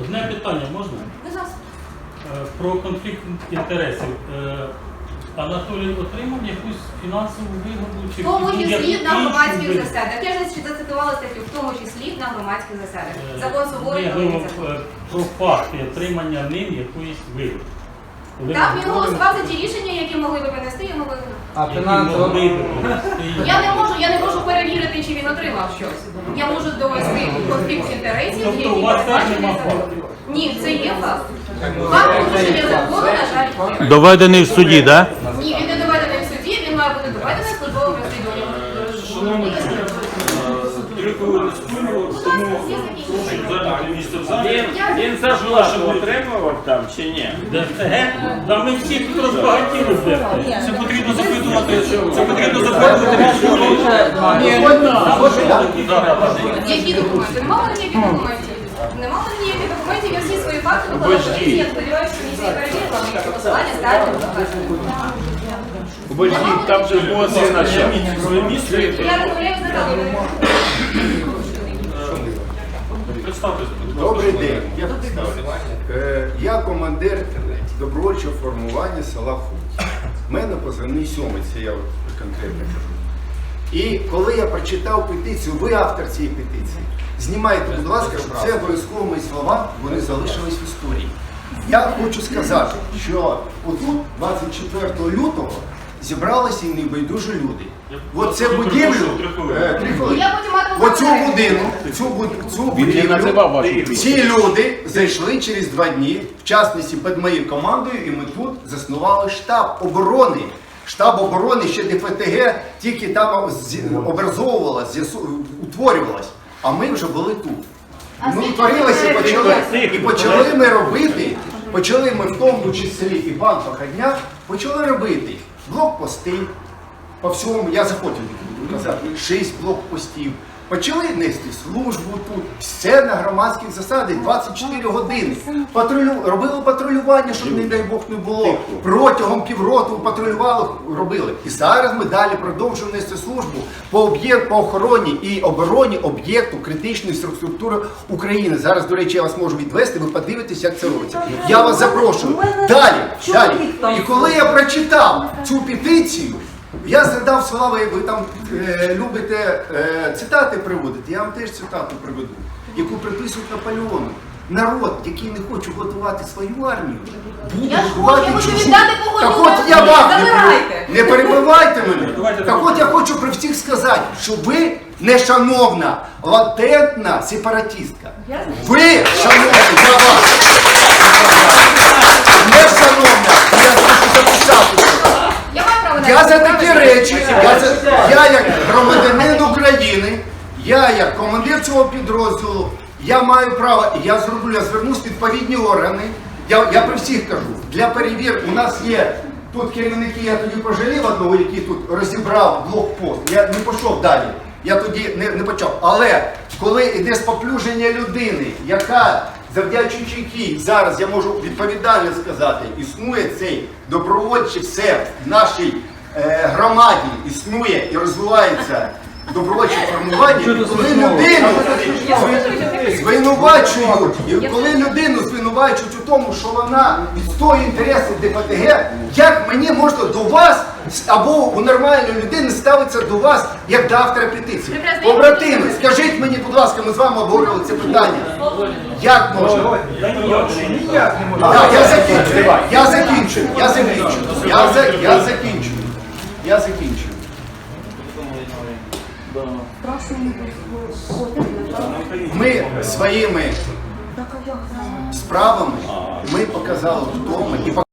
Одне питання можна? Будь ласка. Е, Про конфлікт інтересів. Е, Анатолій отримав якусь фінансову вигоду чи В тому числі на іншу громадських вигоду? засадах. Я ж зацитувала статтю, в тому числі на громадських засадах. Е, Закон суворий ні, ну, закон. е, Про факти отримання ним якоїсь вигоди. Коли Так, ми він говоримо, голосував за ті рішення, які могли би винести йому вигоду. А які фінансово могли б принести Я не можу, я не можу чи він отримав щось. Я можу довести конфлікт інтересів, які який у вас передбачений законом. Ні, це є факт. Факт порушення закону, на жаль, є. Доведений в суді, так він не доведений в суді, він має бути доведений службовим розслідуванням. Шановний хвилини спину, тому прошу зайняти місце в залі. Він, Він зарплату отримував там чи ні? Та ми всі тут розбагатіли з. Це потрібно запитувати, це потрібно запитувати. Які документи? Мало ніяких документів. Нема ніяких документів, я всі свої факти викладу в поліції, я сподіваюся, що місія перевірила, мені посилання ставлю. Обождіть, там же емоції на що. Займіть своє місце. Я розмовляю з Наталією. Добрий день. Я представлю. Е, Я командир добровольчого формування села Хуць. У мене позивний сьомий, це я от конкретно кажу. І коли я прочитав петицію, ви автор цієї петиції, знімайте, будь ласка, щоб це обов'язково мої слова, вони залишились в історії. Я хочу сказати, що отут, 24 лютого, зібралися і небайдужі люди. От це будівлю. е, три хвилини. Оцю будину, цю, буд- цю вашу будівлю, ці люди зайшли через два дні, в частності під моєю командою, і ми тут заснували штаб оборони. Штаб оборони ще ДФТГ тільки там образовувалась, утворювалась. А ми вже були тут. Ми утворилися і почали, і почали ми робити, почали ми в тому числі і пан Походняк, почали робити блокпости, по всьому, я захотів казати, шість блокпостів. Почали нести службу тут, все на громадських засадах, 24 години. Патрулю... Робили патрулювання, щоб, не дай Бог, не було. Протягом півроку патрулювали, робили. І зараз ми далі продовжуємо нести службу по об'єкт, по охороні і обороні об'єкту критичної структури України. Зараз, до речі, я вас можу відвести, ви подивитесь, як це робиться. Я вас запрошую. Далі, далі. І коли я прочитав цю петицію, я згадав слова, ви ви там е, любите е, цитати приводити, я вам теж цитату приведу, яку приписують Наполеону. Народ, який не хоче готувати свою армію, буде Я ж готувати хочу, я хочу чужу. віддати Так от я вам не, Забирайте. пере- не перебивайте мене. Так от я хочу при всіх сказати, що ви не шановна, латентна сепаратистка. Ви, шановні, я вас. Не шановна, я хочу записати. Я маю право на Я це. за такі речі, я, за, я як громадянин України, я як командир цього підрозділу, я маю право, я зроблю, я звернусь в відповідні органи. Я, я при всіх кажу, для перевірки у нас є тут керівники, я тоді пожалів одного, який тут розібрав блокпост. Я не пішов далі. Я тоді не, не почав. Але коли йде споплюження людини, яка завдячуючи якій зараз я можу відповідально сказати, існує цей добровольчий все в нашій е, громаді, існує і розвивається добровольче формування, коли людину звинувачують, коли людину звинувачують у тому, що вона відстоює інтереси ДПТГ, як мені можна до вас або у нормальної людини ставиться до вас як до автора петиції? Побратими, скажіть мені, будь ласка, ми з вами обговорювали це питання. Як можна? Я закінчую. Я закінчую. Я закінчую. Я закінчую. Я закінчую. Ми своїми справами ми показали тому і показали.